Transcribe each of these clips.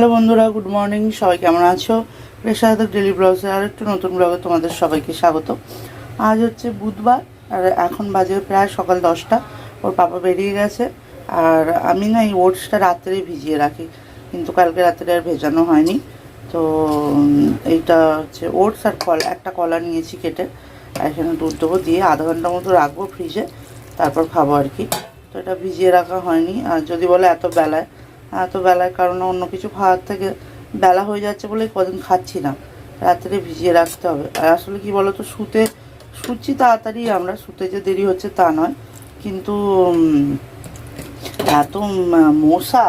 Hello বন্ধুরা, good morning. সবাই কেমন আছো? পেশাদার ডেলি ব্লগে আর একটু নতুন ব্লগে তোমাদের সবাইকে স্বাগত। আজ হচ্ছে বুধবার, আর এখন বাজে প্রায় সকাল দশটা। ওর পাপা বেরিয়ে গেছে, আর আমি না এই ওটসটা রাত্রে ভিজিয়ে রাখি, কিন্তু কালকে রাত্রে আর ভেজানো হয়নি। তো এইটা হচ্ছে ওটস আর কলা, একটা কলা নিয়েছি কেটে, আর এখানে দুধ দেবো, দিয়ে আধা ঘণ্টা মতো রাখব ফ্রিজে, তারপর খাব আর কি। তো এটা ভিজিয়ে রাখা হয়নি, আর যদি বলে এত বেলায় এত বেলায় কারণে অন্য কিছু খাওয়ার থেকে বেলা হয়ে যাচ্ছে বলে কদিন খাচ্ছি না। রাত্রে ভিজিয়ে রাখতে হবে। আর আসলে কি বলতো, শুতে, শুচ্ছি তাড়াতাড়ি, আমরা শুতে যে দেরি হচ্ছে তা নয়। কিন্তু এত মশা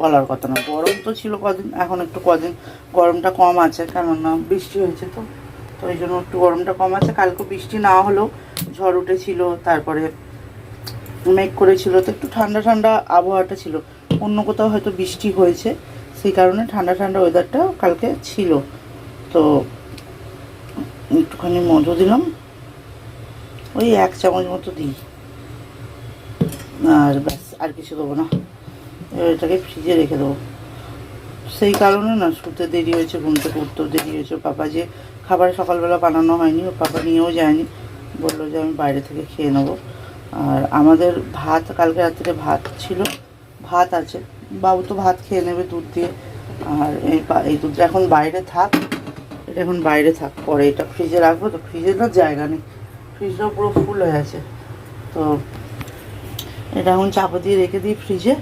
বলার কথা না। গরম তো ছিল কদিন, এখন একটু কদিন গরমটা কম আছে, কেননা বৃষ্টি হয়েছে তো। তো এই জন্য একটু গরমটা কম আছে। কালকে বৃষ্টি না হলেও ঝড় উঠেছিল, তারপরে মেঘ করেছিল। তো একটু ঠান্ডা ঠান্ডা আবহাওয়াটা ছিল। অন্য কোথাও হয়তো বৃষ্টি হয়েছে, সেই কারণে ঠান্ডা ঠান্ডা ওয়েদারটা কালকে ছিল। তো একটুখানি মধু দিলাম। ওই এক চামচ মতো দিই। আর ব্যাস, আর কিছু দেবো না। এটাকে ফ্রিজে রেখে দেবো। সেই কারণে না, শুতে দেরি হয়েছে, ঘুম থেকে উঠতেও দেরি হয়েছে। পাপা যে খাবার সকালবেলা বানানো হয়নি ওর পাপা নিয়েও যায়নি। বলল যে আমি বাইরে থেকে খেয়ে নেব। আর আমাদের ভাত, কালকে রাত্রে ভাত ছিল। ভাত আছে। বাবু তো ভাত খেয়ে নেবে দুধ দিয়ে। আর এই দুধটা এখন বাইরে থাক। এটা এখন বাইরে থাক, পরে এটা ফ্রিজে রাখব তো। ফ্রিজে না জায়গা নেই। ফ্রিজটাও পুরো ফুল হয়ে আছে। তো এটা এখন চাপা দিয়ে রেখে দিই ফ্রিজে।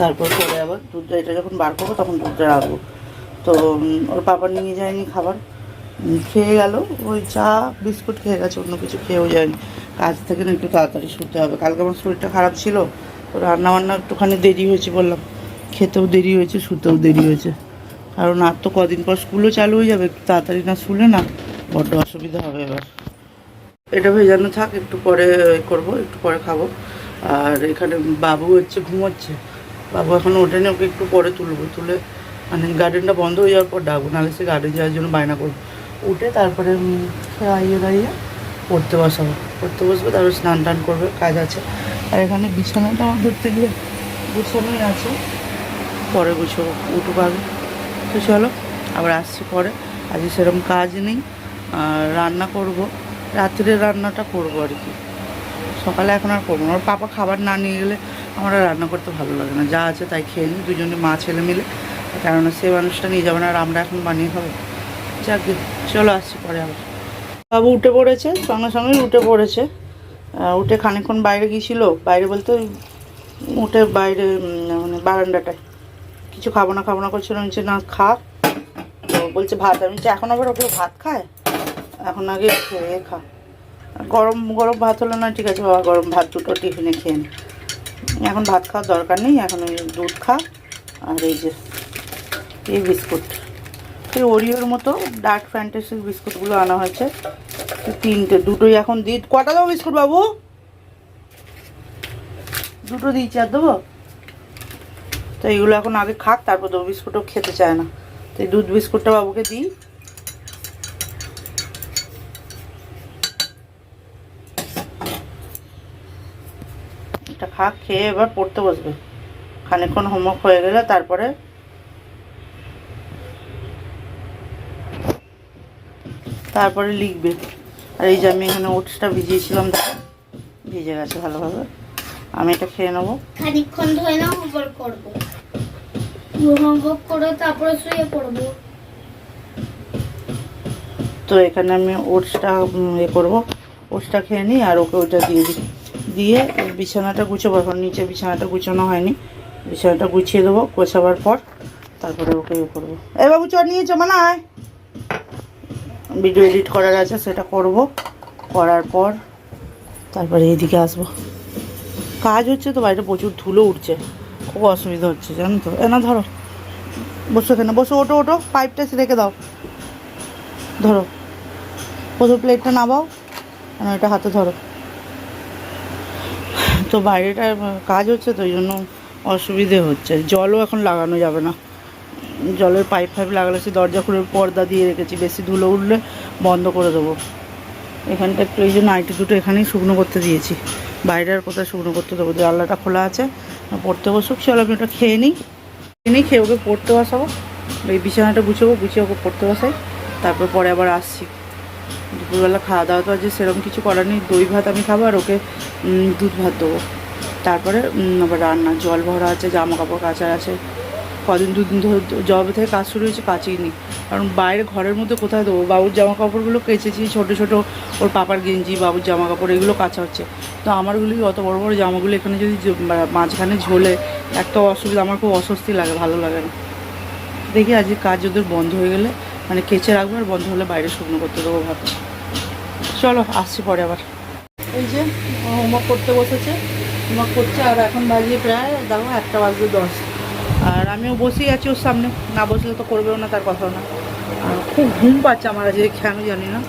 তারপর পরে আবার দুধটা, এটা যখন বার করব তখন দুধটা রাখব। তো ওর পাপা নিয়ে যায়নি খাবার। খেয়ে গেল। ওই চা, বিস্কুট খেয়ে গেছে, অন্য কিছু খেয়েও যায়নি। কাজ থেকে না একটু তাড়াতাড়ি শুতে হবে। কালকে আমার শরীরটা খারাপ ছিল। তো রান্না বান্না একটুখানি দেরি হয়েছে বললাম। খেতেও দেরি হয়েছে, শুতেও দেরি হয়েছে। কারণ আর তো কদিন পর স্কুলও চালু হয়ে যাবে, একটু তাড়াতাড়ি না শুলে না, বড্ড অসুবিধা হবে এবার। এটা ভেজানো থাক, একটু পরে করব, একটু পরে খাব। আর এখানে বাবু হচ্ছে, ঘুমোচ্ছে। বাবু এখন ওঠেনি, ওকে একটু পরে তুলবো। তুলে মানে গার্ডেনটা বন্ধ হয়ে যাওয়ার পর ডাকবো, নাহলে সে গার্ডেন যাওয়ার জন্য বায়না করব। উঠে তারপরে খাইয়ে দাঁড়িয়ে পড়তে বসাবো। পড়তে বসবে, তারপর স্নান টান করবে, কাজ আছে। এখানে বিছানাটা আমার গেলে গুছানোই আছে। পরে গুছাবো উঠুক পাবে তো চলো, আবার আসছি পরে। আজকে সেরকম কাজ নেই, আর রান্না করব। রাত্রে রান্নাটা করব আর কি। সকালে এখন আর করব না। পাপা খাবার না নিয়ে গেলে আমার রান্না করতে ভালো লাগে না। যা আছে তাই খেয়ে নিই, দুজনে মা, ছেলে মিলে। কেননা সে মানুষটা নিয়ে যাবে না, আর আমরা এখন বানিয়ে খাব। যাক চলো আসছি পরে আবার। বাবু উঠে পড়েছে, সঙ্গে সঙ্গে উঠে পড়েছে। উঠে খানিকক্ষণ বাইরে গিয়েছিল। বাইরে বলতে উঠে বাইরে মানে বারান্দাটায়। কিছু খাব না খাব না করছিল নিচে না, খা। তো বলছে, ভাত। আমি এখন আবার ওকে ভাত খায়? এখন আগে খেয়ে খা। গরম গরম ভাত হলো না, ঠিক আছে, বাবা, গরম ভাত দুটো টিফিনে খেয়ে নে। এখন ভাত খাওয়ার দরকার নেই, এখন ওই দুধ খা। আর এই যে, এই বিস্কুট। এই ওরিওর মতো ডার্ক ফ্যান্টাসির বিস্কুটগুলো আনা হয়েছে। তিনটে, দুটোই এখন দিই কটা দেবো বিস্কুট বাবু? দুটো দিয়েছি আর দেবো? তো এইগুলো এখন আগে খাক, তারপর দেবো বিস্কুটও, খেতে চায় না। তো দুধ বিস্কুটটা বাবুকে দিই। খাক, খেয়ে এবার পড়তে বসবে। খানিকক্ষণ হোমওয়ার্ক হয়ে গেলে তারপরে তারপরে লিখবে। আর এই যে আমি এখানে ওটসটা ভিজিয়েছিলাম দেখো। ভিজে গেছে ভালোভাবে। আমি এটা খেয়ে নেব। খানিকক্ষণ ধরে না হোমওয়ার্ক করব। হোমওয়ার্ক করে তারপরে শুয়ে পড়ব। তো এখানে আমি ওটসটা এ করব। ওটসটা খেয়ে নিই আর ওকে ওটা দিয়ে দিই। দিয়ে বিছানাটা গুছাবো। এখন নিচে বিছানাটা গুছানো হয়নি। বিছানাটা গুছিয়ে দেবো গোছাবার পর তারপরে ওকে ইয়ে করব। এ বাবু চ নিয়ে মানে আয় ভিডিও এডিট করার আছে, সেটা করব। করার পর তারপরে এদিকে আসব। কাজ হচ্ছে তো বাইরে প্রচুর ধুলো উঠছে, খুব অসুবিধা হচ্ছে, জানো তো। এ না, ধরো। বসো এখানে, বসো ওটো ওটো পাইপটা রেখে দাও। ধরো। প্রথম প্লেটটা নামাও, আর এটা হাতে ধরো। তো বাইরেটা কাজ হচ্ছে তো ওই জন্য অসুবিধে হচ্ছে। জলও এখন লাগানো যাবে না। জলের পাইপ ফাইপ লাগালে দরজা খুলে পর্দা দিয়ে রেখেছি, বেশি ধুলো উঠলে বন্ধ করে দেবো। এখানটা একটু এই জন্য আইটি দুটো এখানেই শুকনো করতে দিয়েছি। বাইরে আর কোথায় শুকনো করতে দেবো? জানলাটা খোলা আছে পড়তে বসুক। চলো, আমি ওটা খেয়ে নিই। খেয়ে নিই, খেয়ে ওকে পড়তে বসাবো। এই বিছানাটা গুছাবো, গুছিয়ে ওকে পড়তে বসাই। তারপর পরে আবার আসছি। দুপুরবেলা খাওয়া দাওয়া তো আজ সেরকম কিছু করার নেই। দই ভাত আমি খাব আর ওকে দুধ ভাত দেবো। তারপরে আবার রান্না। জল ভরা আছে জামা কাপড় কাচার আছে। কদিন দুদিন ধরে, জবে থেকে কাজ শুরু হয়েছে কাচেই নি। কারণ বাইরে ঘরের মধ্যে কোথায় দেবো? বাবুর জামা কাপড়গুলো কেচেছি, ছোটো ছোটো, ওর পাপার গেঞ্জি, বাবুর জামা কাপড় এগুলো কাচা হচ্ছে। তো আমারগুলি অত বড় বড় জামাগুলো এখানে যদি মাঝখানে ঝোলে একটা অসুবিধা, আমার খুব অস্বস্তি লাগে, ভালো লাগে না। দেখি আজকে কাজ ওদের বন্ধ হয়ে গেলে মানে কেচে রাখব আর বন্ধ হলে বাইরে শুকনো করতে দেবো ভাবছি চলো, আসছি পরে আবার। এই যে হোমওয়ার্ক করতে বসেছে। হোমওয়ার্ক করছে, আর এখন বাজিয়ে প্রায় দেখো একটা বাজবে দশ। আর আমিও বসেই আছি ওর সামনে। না বসলে তো করবেও না, তার কথা না। আর খুব ঘুম পাচ্ছে আমার আজকে কেন জানি না।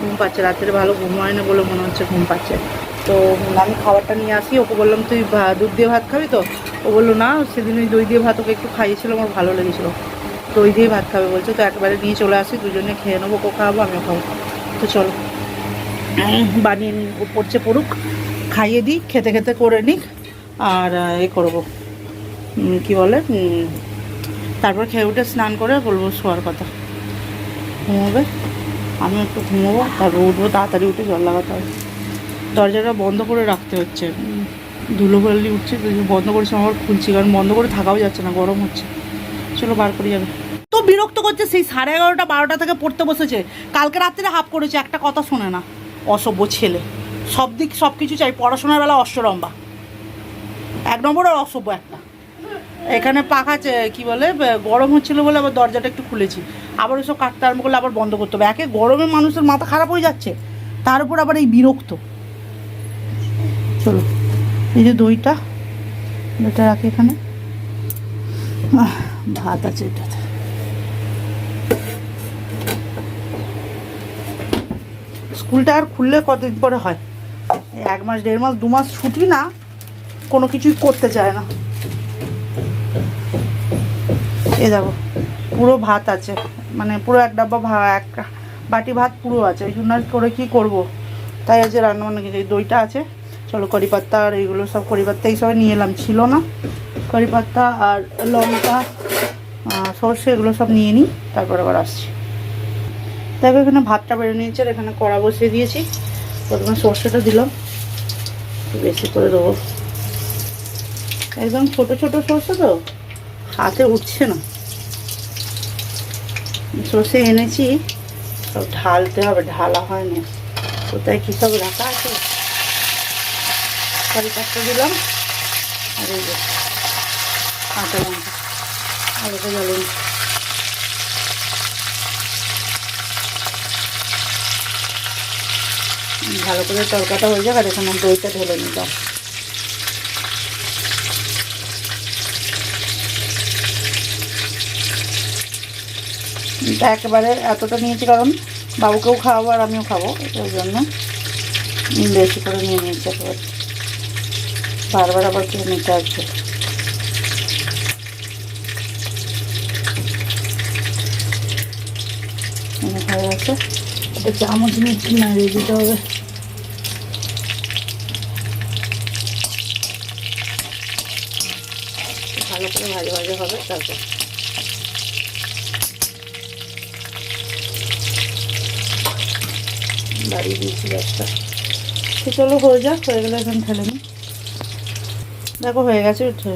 ঘুম পাচ্ছে, রাত্রে ভালো ঘুম হয় না বলে মনে হচ্ছে ঘুম পাচ্ছে। তো আমি খাবারটা নিয়ে আসি, ওকে বললাম, তুই দুধ দিয়ে ভাত খাবি তো? ও বলল, না, সেদিন ওই দই দিয়ে ভাত ওকে একটু খাইয়েছিল, আমার ভালো লেগেছিলো। দই দিয়ে ভাত খাবে বলছে, তো একবারে নিয়ে চলে আসি, দুজনে খেয়ে নেব, ওকেও খাওয়াবো, আমিও খাব। তো চলো। বানিয়ে পড়ছে পড়ুক, খাইয়ে দিই, খেতে খেতে করে নিক, আর এ করব। কি বলে তারপর খেয়ে উঠে স্নান করে বলব শোয়ার কথা। ঘুমোবে? আমি একটু ঘুমোবো, তারপর উঠবো, তাড়াতাড়ি উঠে জল লাগাতে হবে। দরজাটা বন্ধ করে রাখতে হচ্ছে। ধুলো বালি উঠছে বন্ধ করেছি আমার খুলছি, কারণ বন্ধ করে থাকাও যাচ্ছে না, গরম হচ্ছে। চলো বার করে যাবে তো বিরক্ত করছে, সেই সাড়ে এগারোটা বারোটা থেকে পড়তে বসেছে। কালকে রাত্রে হাফ করেছে, একটা কথা শোনে না। অসভ্য ছেলে। সব দিক সব কিছু চাই, পড়াশোনার বেলা অষ্টরম্বা এক নম্বর আর অসভ্য একটা। এখানে পাখা কি বলে গরম হচ্ছিল বলে আবার দরজাটা একটু খুলেছি। আবার ওসব কাটতে আরম্ভ করলে আবার বন্ধ করতে হবে। একে গরমে মানুষের মাথা খারাপ হয়ে যাচ্ছে, তার উপর আবার এই বিরক্ত। চলো, এই যে দইটা দইটা রাখি এখানে। ভাত আছে এটাতে। স্কুলটা আর খুললে কতদিন পরে হয়? এক মাস, দেড় মাস, দু মাস ছুটি না, কোনো কিছুই করতে চায় না। এ দেখো, পুরো ভাত আছে মানে পুরো এক ডাব্বা ভা, এক বাটি ভাত পুরো আছে, ওই জন্য করে কী করব? তাই আছে রান্না বান্না এই দইটা আছে, চলো করি পাত্তা আর এইগুলো সব করি পাত্তা এইসব নিয়ে এলাম, ছিল না। করি পাত্তা আর লঙ্কা সর্ষে এগুলো সব নিয়ে নিই, তারপর আবার আসছি। দেখো এখানে ভাতটা বেড়ে নিয়েছে, আর এখানে কড়া বসিয়ে দিয়েছি, প্রথমে সর্ষেটা দিলাম বেশি করে দেবো। একদম ছোট ছোট সর্ষে তো? হাতে উঠছে না। সর্ষে এনেছি, সব ঢালতে হবে, ঢালা হয়নি। কোথায় কী সব রাখা আছে? কারি পাত্তা দিলাম, আর এই যে কাঁচা লঙ্কা আলুটা ভালো করে তরকাটা হয়ে যাক, আর এখানে দইটা ঢেলে নিলাম। একেবারে এতটা নিয়েছি, কারণ বাবুকেও খাওয়াবো আর আমিও খাব, ওই জন্য বেশি করে নিয়ে নিয়েছি একেবারে। বারবার আবার খেয়ে নিতে একটা চামচ নিচ্ছি না দিয়ে দিতে হবে। ভালো করে ভাজা ভাজা হবে, তারপর বাড়িয়ে দিয়েছি গ্যাসটা তো চলো হয়ে যাক, হয়ে গেলে এখন দেখো হয়ে গেছে উঠে।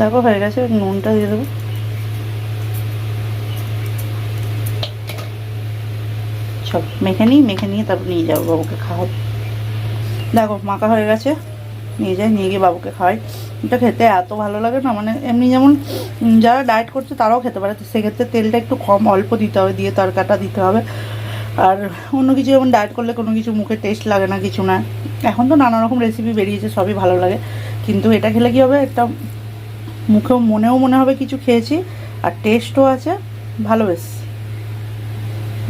দেখো হয়ে গেছে, নুনটা দিয়ে দেবো। সব মেখে নিই, মেখে নিয়ে তারপর নিয়ে যাব বাবুকে খাওয়াবো। দেখো, মাখা হয়ে গেছে। নিয়ে যাই, নিয়ে গিয়ে বাবুকে খাওয়াই। এটা খেতে এত ভালো লাগে না মানে এমনি যেমন যারা ডায়েট করছে তারাও খেতে পারে সেক্ষেত্রে তেলটা একটু কম অল্প দিতে হবে, দিয়ে তরকাটা দিতে হবে। আর অন্য কিছু যেমন ডায়েট করলে কোনো কিছু মুখে টেস্ট লাগে না, কিছু না। এখন তো নানা রকম রেসিপি বেরিয়েছে, সবই ভালো লাগে। কিন্তু এটা খেলে কী হবে, একটা মুখেও মনেও মনে হবে কিছু খেয়েছি, আর টেস্টও আছে, ভালো বেশ।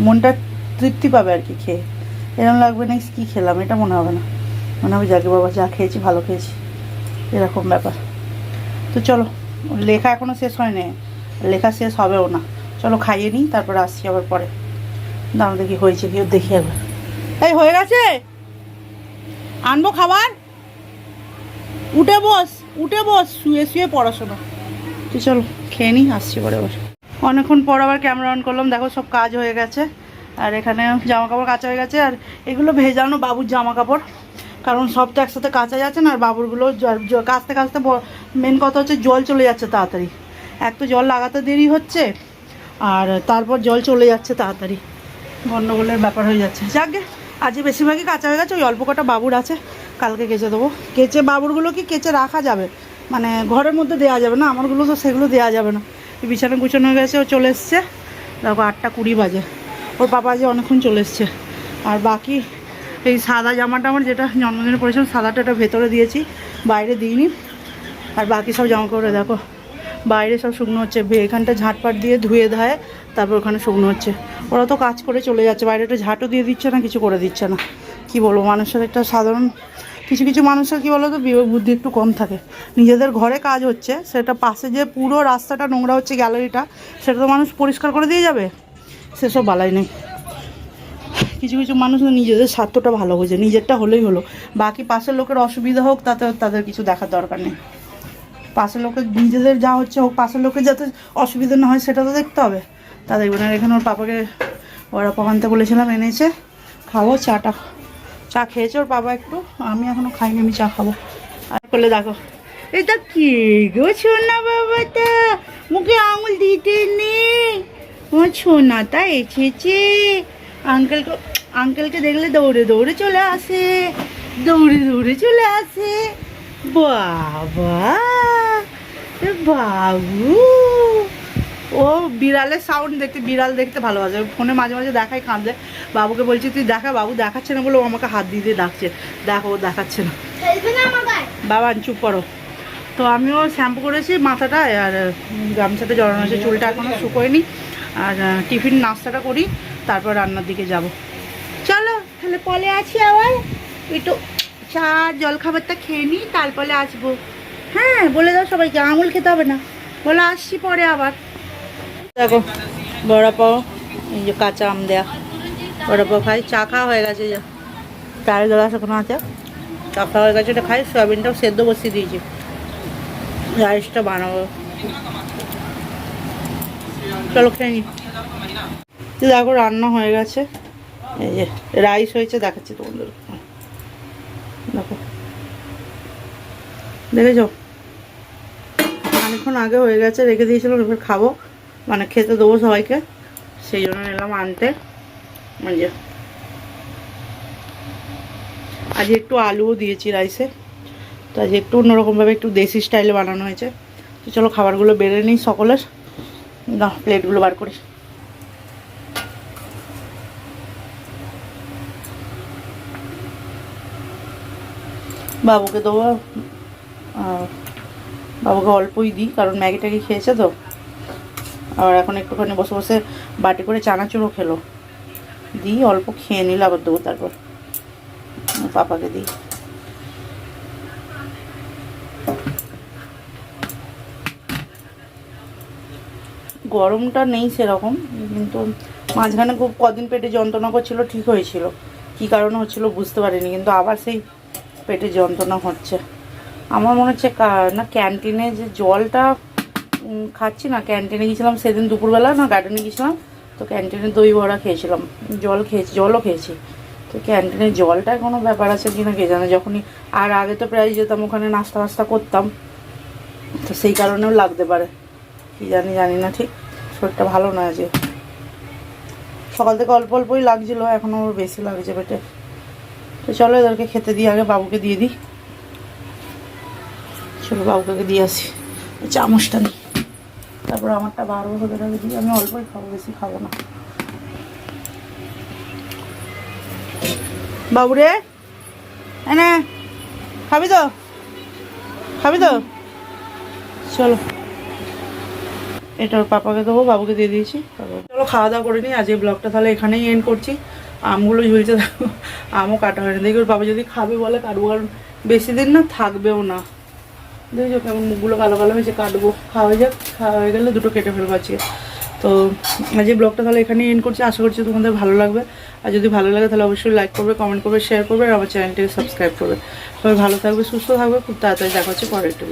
মনটা তৃপ্তি পাবে আর কি খেয়ে। এরকম লাগবে না কী খেলাম, এটা মনে হবে না। মনে হবে যাকে বাবা যা খেয়েছি ভালো খেয়েছি। এরকম ব্যাপার। তো চলো, লেখা এখনও শেষ হয়নি। লেখা শেষ হবেও না। চলো খাইয়ে নিই, তারপরে আসছি আবার পরে। দাম দেখি হয়েছে কি দেখি একবার। এই হয়ে গেছে? আনব খাবার? উঠে বস উঠে বস, শুয়ে শুয়ে পড়াশোনা। তো চলো, খেয়ে নিই, আসছি পরে আবার অনেকক্ষণ পর আবার ক্যামেরা অন করলাম, দেখো সব কাজ হয়ে গেছে। আর এখানে জামা কাপড় কাচা হয়ে গেছে, আর এগুলো ভেজানো বাবুর জামা কাপড় কারণ সব তো একসাথে কাঁচা যাচ্ছে না, আর বাবুরগুলো কাচতে কাচতে মেন কথা হচ্ছে জল চলে যাচ্ছে তাড়াতাড়ি। এক তো জল লাগাতে দেরি হচ্ছে, আর তারপর জল চলে যাচ্ছে তাড়াতাড়ি। গণ্ডগোলের ব্যাপার হয়ে যাচ্ছে। যাক যাকে আজকে বেশিরভাগই কাঁচা হয়ে গেছে, ওই অল্প কটা বাবুর আছে, কালকে কেচে দেবো। কেচে বাবুরগুলো কি কেচে রাখা যাবে? মানে ঘরের মধ্যে দেওয়া যাবে না, আমারগুলো তো সেগুলো দেওয়া যাবে না। বিছানা গুছানো হয়ে গেছে, ও চলে এসছে। দেখো আটটা কুড়ি বাজে। ওর পাপা আজ অনেকক্ষণ চলে এসছে। আর বাকি এই সাদা জামাটা আমার যেটা জন্মদিনে পরেছিলাম, সাদাটা ওটা ভেতরে দিয়েছি, বাইরে দিইনি। আর বাকি সব জামা কাপড়ে দেখো, বাইরে সব শুকনো হচ্ছে। এখানটা ঝাঁটপাট দিয়ে ধুয়ে ধায়ে, তারপর ওখানে শুকনো হচ্ছে। ওরা তো কাজ করে চলে যাচ্ছে, বাইরে একটা ঝাঁটও দিয়ে দিচ্ছে না, কিছু করে দিচ্ছে না। কি বলব, মানুষের একটা সাধারণ, কিছু কিছু মানুষের কী বলো তো বুদ্ধি একটু কম থাকে। নিজেদের ঘরে কাজ হচ্ছে, সেটা পাশে যে পুরো রাস্তাটা, নোংরা হচ্ছে গ্যালারিটা, সেটা তো মানুষ পরিষ্কার করে দিয়ে যাবে। সেসব বালাই নেই। কিছু কিছু মানুষ নিজেদের স্বার্থটা ভালো বোঝে, নিজেরটা হলেই হলো। বাকি পাশের লোকের অসুবিধা হোক, তাতে তাদের কিছু দেখার দরকার নেই। পাশের লোকের নিজেদের যা হচ্ছে হোক, পাশের লোকের যাতে অসুবিধা না হয়, সেটা তো দেখতে হবে। তা দেখবেন আর এখানে ওর পাপাকে, ওরা আনতে বলেছিলাম, এনেছে। খাব চাটা চা খেয়েছে ওর বাবা একটু। আমি এখনও খাইনি, আমি চা খাব। আর করলে দেখো। এটা কি গো ছোনা বাবাটা মুখে আঙুল দিতে নেই। আমার ছোনাটা এসেছে আঙ্কেলকে আঙ্কেলকে দেখলে দৌড়ে দৌড়ে চলে আসে দৌড়ে দৌড়ে চলে আসে। বাবা বাবু। ও বিড়ালের সাউন্ড দেখতে বিড়াল দেখতে ভালোবাসে। ফোনে মাঝে মাঝে দেখায় কাঁদে। বাবুকে বলছি তুই দেখা বাবু দেখাচ্ছে না? বলে ও আমাকে হাত দিয়ে দিয়ে ডাকছে। দেখো দেখাচ্ছে না। বাবা চুপ করো। তো আমিও শ্যাম্পু করেছি মাথাটা আর গামছাতে জড়ানো আছে চুলটা এখনও শুকোয়নি। আর টিফিন নাস্তাটা করি। তারপর রান্নার দিকে যাব। চলো তাহলে পলে আছি আবার। একটু চা জলখাবারটা খেয়ে নিই তারপরে আসব। হ্যাঁ বলে দাও সবাইকে আঙুল খেতে হবে না। বলে আসছি পরে আবার। দেখো বড়া পাও এই যে কাঁচা আম দেয়া। বড়া পাও খাই চা খাওয়া হয়ে গেছে যা। চায়ের গ্লাস এখনও আছে। চা খাওয়া হয়ে গেছে এটা খাই সয়াবিনটাও সেদ্ধ বসিয়ে দিয়েছি। রাইসটা বানাবো। চলো খেয়ে নি। দেখো রান্না হয়ে গেছে। এই যে রাইস হয়েছে, দেখাচ্ছি তোমাদের। দেখো। দেখেছ? অনেকক্ষণ আগে হয়ে গেছে, রেখে দিয়েছিলাম, এবার খাব। মানে খেতে দেবো সবাইকে। সেই জন্য নিলাম আনতে। যে। আজ একটু আলুও দিয়েছি রাইসে। তো আজ একটু অন্যরকমভাবে একটু দেশি স্টাইলে বানানো হয়েছে। তো চলো খাবারগুলো বেড়ে নিই সকলের। না প্লেটগুলো বার করি। বাবুকে দেবো বাবুকে অল্পই দিই, কারণ ম্যাগি ট্যাগি খেয়েছে তো। আর এখন একটুখানি বসে বসে বাটি করে চানাচুরও খেলো। দিই, অল্প খেয়ে নিলে আবার দেবো তারপর। পাপাকে দিই। গরমটা নেই সেরকম, কিন্তু মাঝখানে খুব কদিন পেটে যন্ত্রণা করছিল, ঠিক হয়েছিল। কী কারণে হচ্ছিল বুঝতে পারিনি, কিন্তু আবার সেই পেটে যন্ত্রণা হচ্ছে। আমার মনে হচ্ছে না ক্যান্টিনে যে জলটা খাচ্ছি না, ক্যান্টিনে গেছিলাম সেদিন দুপুরবেলা, না গার্ডেনে গেছিলাম তো ক্যান্টিনে দই বড়া খেয়েছিলাম, জল খেয়েছি, জলও খেয়েছি। তো ক্যান্টিনের জলটা কোনো ব্যাপার আছে কি না কে জানে, যখনই, আর আগে তো প্রায় যেতাম, ওখানে নাস্তা ফাস্তা করতাম, তো সেই কারণেও লাগতে পারে, কি জানি জানি না ঠিক, শরীরটা ভালো না আছে সকাল থেকে অল্প অল্পই লাগছিল, এখনও বেশি লাগছে পেটে। তো চলো এদেরকে খেতে দিই, আগে বাবুকে দিয়ে দিই। চলো বাবুকে দিয়ে আসি। চামচটা নিই। তারপর আমারটা বারবার ওদের আগে দিই। আমি অল্পই খাব, বেশি খাব না। বাবু রে এনে খাবি তো? খাবি তো? চলো। এটা ওর পাপাকে দেবো, বাবুকে দিয়ে দিয়েছি। চলো খাওয়া দাওয়া করে নিই। আজকে ব্লগটা তাহলে এখানেই এন্ড করছি। আমগুলো ঝুলছে আমও কাটা হয়নি। দেখি ওর বাবা যদি খাবে বলে কাটবো, কারণ বেশি দিন না থাকবেও না। দেখছ কেমন মুখগুলো কালো কালো হয়েছে, কাটবো। খাওয়া হয়ে যাক, খাওয়া হয়ে গেলে দুটো কেটে ফেলব আজকে। তো আজ এই ব্লগটা তাহলে এখানেই এন্ড করছি। আশা করছি তোমাদের ভালো লাগবে। আর যদি ভালো লাগে, তাহলে অবশ্যই লাইক করবে কমেন্ট করবে শেয়ার করবে, আর আমার চ্যানেলটিকে সাবস্ক্রাইব করবে। সবাই ভালো থাকবে, সুস্থ থাকবে, খুব তাড়াতাড়ি দেখা হচ্ছে পরের একটু